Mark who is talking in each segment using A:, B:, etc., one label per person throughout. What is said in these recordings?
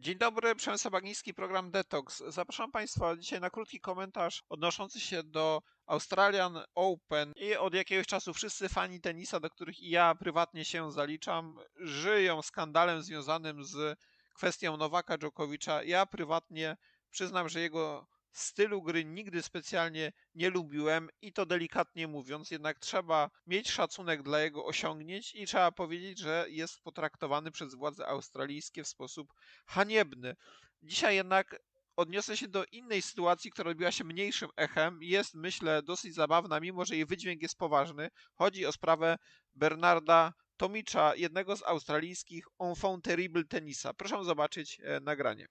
A: Dzień dobry, Przemysł Bagiński, program Detox. Zapraszam Państwa dzisiaj na krótki komentarz odnoszący się do Australian Open i od jakiegoś czasu wszyscy fani tenisa, do których i ja prywatnie się zaliczam, żyją skandalem związanym z kwestią Nowaka Dżokowicza. Ja prywatnie przyznam, że jego stylu gry nigdy specjalnie nie lubiłem i to delikatnie mówiąc, jednak trzeba mieć szacunek dla jego osiągnięć i trzeba powiedzieć, że jest potraktowany przez władze australijskie w sposób haniebny. Dzisiaj jednak odniosę się do innej sytuacji, która odbiła się mniejszym echem. Jest, myślę, dosyć zabawna, mimo że jej wydźwięk jest poważny. Chodzi o sprawę Bernarda Tomicza, jednego z australijskich enfant terrible tenisa. Proszę zobaczyć e, nagranie.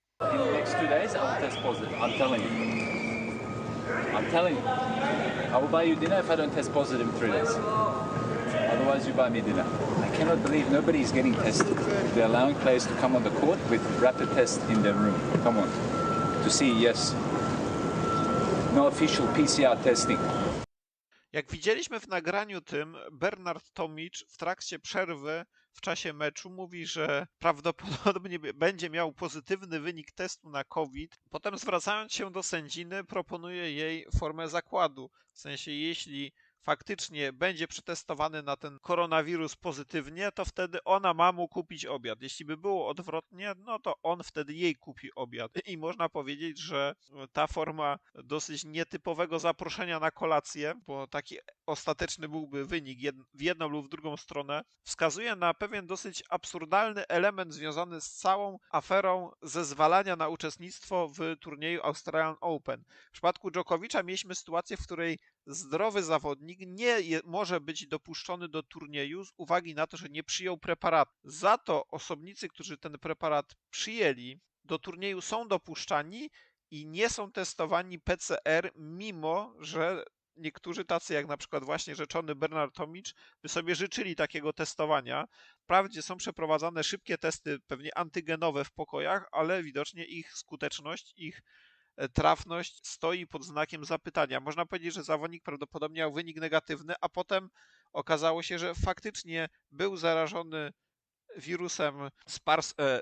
B: I'm telling you. I will buy you dinner if I don't test positive in three days. Otherwise, you buy me dinner. I cannot believe nobody is getting tested. They're allowing players to come on the court with rapid tests in their room. Come on. To see, yes. No official PCR testing.
A: Jak widzieliśmy w nagraniu tym, Bernard Tomicz w trakcie przerwy w czasie meczu mówi, że prawdopodobnie będzie miał pozytywny wynik testu na COVID. Potem zwracając się do sędziny, proponuje jej formę zakładu. W sensie, jeśli faktycznie będzie przetestowany na ten koronawirus pozytywnie, to wtedy ona ma mu kupić obiad. Jeśli by było odwrotnie, no to on wtedy jej kupi obiad. I można powiedzieć, że ta forma dosyć nietypowego zaproszenia na kolację, bo taki ostateczny byłby wynik w jedną lub w drugą stronę, wskazuje na pewien dosyć absurdalny element związany z całą aferą zezwalania na uczestnictwo w turnieju Australian Open. W przypadku Dżokowicza mieliśmy sytuację, w której zdrowy zawodnik nie je, może być dopuszczony do turnieju z uwagi na to, że nie przyjął preparatu. Za to osobnicy, którzy ten preparat przyjęli, do turnieju są dopuszczani i nie są testowani PCR, mimo że niektórzy tacy, jak na przykład właśnie rzeczony Bernard Tomicz, by sobie życzyli takiego testowania. Wprawdzie są przeprowadzane szybkie testy, pewnie antygenowe w pokojach, ale widocznie ich skuteczność, ich e, trafność stoi pod znakiem zapytania. Można powiedzieć, że zawodnik prawdopodobnie miał wynik negatywny, a potem okazało się, że faktycznie był zarażony wirusem e,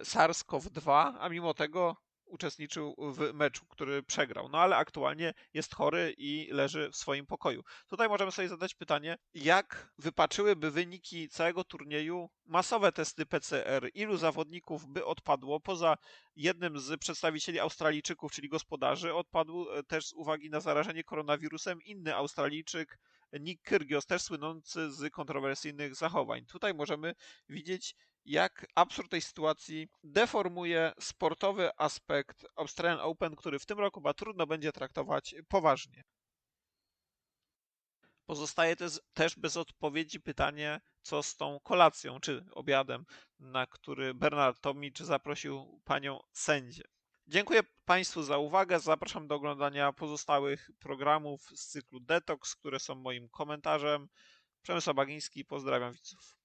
A: SARS-CoV-2, a mimo tego uczestniczył w meczu, który przegrał. No ale aktualnie jest chory i leży w swoim pokoju. Tutaj możemy sobie zadać pytanie, jak wypaczyłyby wyniki całego turnieju masowe testy PCR? Ilu zawodników by odpadło? Poza jednym z przedstawicieli Australijczyków, czyli gospodarzy, odpadł e, też z uwagi na zarażenie koronawirusem inny Australijczyk, Nick Kyrgios, też słynący z kontrowersyjnych zachowań. Tutaj możemy widzieć, jak absurd tej sytuacji deformuje sportowy aspekt Australian Open, który w tym roku chyba trudno będzie traktować poważnie. Pozostaje też, bez odpowiedzi pytanie, co z tą kolacją czy obiadem, na który Bernard Tomicz zaprosił panią sędzię. Dziękuję Państwu za uwagę. Zapraszam do oglądania pozostałych programów z cyklu Detox, które są moim komentarzem. Przemysł Bagiński, pozdrawiam widzów.